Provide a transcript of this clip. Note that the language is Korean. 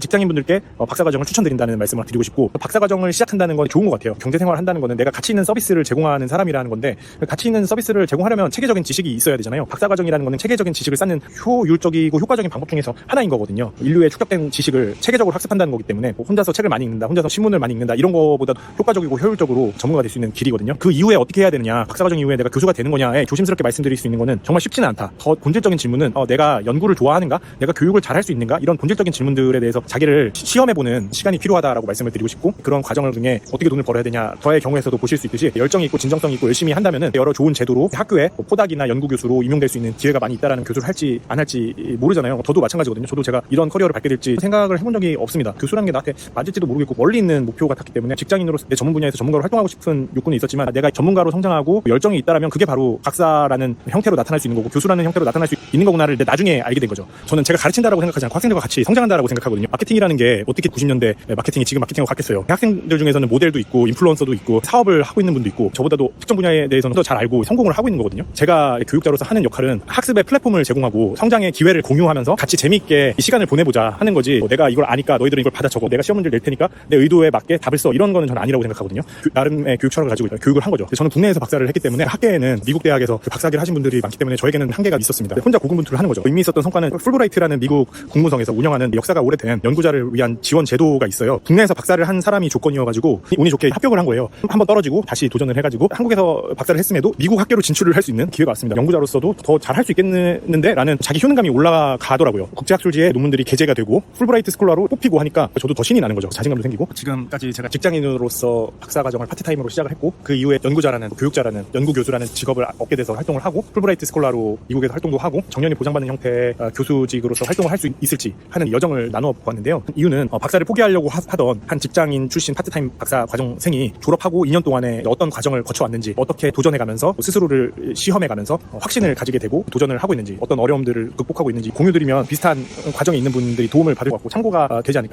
직장인분들께 어, 박사과정을 추천드린다는 말씀을 드리고 싶고 박사과정을 시작한다는 건 좋은 것 같아요. 경제생활을 한다는 거는 내가 가치 있는 서비스를 제공하는 사람이라는 건데 그 가치 있는 서비스를 제공하려면 체계적인 지식이 있어야 되잖아요. 박사과정이라는 거는 체계적인 지식을 쌓는 효율적이고 효과적인 방법 중에서 하나인 거거든요. 인류의 축적된 지식을 체계적으로 학습한다는 거기 때문에 뭐 혼자서 책을 많이 읽는다, 혼자서 신문을 많이 읽는다 이런 거보다 효과적이고 효율적으로 전문가가 될 수 있는 길이거든요. 그 이후에 어떻게 해야 되느냐, 박사과정 이후에 내가 교수가 되는 거냐에 조심스럽게 말씀드릴 수 있는 거는 정말 쉽지는 않다. 더 본질적인 질문은 어, 내가 연구를 좋아하는가, 내가 교육을 잘할 수 있는가 이런 본질적인 질문들에 대해서 자기를 시- 시험해보는 시간이 필요하다라고 말씀을 드리고 싶고 그런 과정을 중에 어떻게 돈을 벌어야 되냐 저의 경우에서도 보실 수 있듯이 열정이 있고 진정성이 있고 열심히 한다면은 여러 좋은 제도로 학교에 뭐 포닥이나 연구 교수로 임용될 수 있는 기회가 많이 있다라는 교수를 할지 안 할지 모르잖아요. 저도 마찬가지거든요. 저도 제가 이런 커리어를 갖게 될지 생각을 해본 적이 없습니다. 교수라는 게 나한테 맞을지도 모르겠고 멀리 있는 목표 같았기 때문에 직장인으로서 내 전문 분야에서 전문가로 활동하고 싶은 욕구는 있었지만 내가 전문가로 성장하고 열정이 있다라면 그게 바로 박사라는 형태로 나타날 수 있는 거고 교수라는 형태로 나타날 수 있는 거구나를 나중에 알게 된 거죠. 저는 제가 가르친다라고 생각하지 않고 학생들과 같이 성장한다라고 생각하거든요. 마케팅이라는 게 어떻게 90년대 마케팅이 지금 마케팅하고 같겠어요. 학생들 중에서는 모델도 있고 인플루언서도 있고 사업을 하고 있는 분도 있고 저보다도 특정 분야에 대해서는 더 잘 알고 성공을 하고 있는 거거든요. 제가 교육자로서 하는 역할은 학습의 플랫폼을 제공하고 성장의 기회를 공유하면서 같이 재미있게 이 시간을 보내보자 하는 거지 뭐 내가 이걸 아니까 너희들은 이걸 받아 적어 내가 시험 문제를 낼 테니까 내 의도에 맞게 답을 써 이런 거는 저는 아니라고 생각하거든요. 교- 나름의 교육 철학을 가지고 교육을 한 거죠. 저는 국내에서 박사를 했기 때문에 학계에는 미국 대학에서 그 박사학위를 하신 분들이 많기 때문에 저에게는 한계가 있었습니다. 혼자 고군분투를 하는 거죠. 의미 있었던 성과는 풀브라이트라는 미국 국무성에서 운영하는 역사가 오래된 연구자를 위한 지원 제도가 있어요. 국내에서 박사를 한 사람이 조건이어가지고 운이 좋게 합격을 한 거예요. 한번 떨어지고 다시 도전을 해가지고 한국에서 박사를 했음에도 미국 학교로 진출을 할 수 있는 기회가 왔습니다. 연구자로서도 더 잘 할 수 있겠는데 라는 자기 효능감이 올라가더라고요. 국제학술지에 논문들이 게재가 되고 풀브라이트 스콜라로 뽑히고 하니까 저도 더 신이 나는 거죠. 자신감도 생기고 지금까지 제가 직장인으로서 박사 과정을 파트타임으로 시작을 했고 그 이후에 연구자라는 교육자라는 연구교수라는 직업을 얻게 돼서 활동을 하고 풀브라이트 스콜라로 미국에서 활동도 하고 정년이 보장받는 형태의 어, 교수직으로서 활동을 할 수 있을지 하는 여정을 나누어 보았는데 요. 이유는 어, 박사를 포기하려고 하, 던 한 직장인 출신 파트타임 박사 과정생이 졸업하고 2년 동안에 어떤 과정을 거쳐왔는지 어떻게 도전해가면서 스스로를 시험해가면서 어, 확신을 가지게 되고 도전을 하고 있는지 어떤 어려움들을 극복하고 있는지 공유드리면 비슷한 과정에 있는 분들이 도움을 받을 것 같고 참고가 어, 되지 않을까.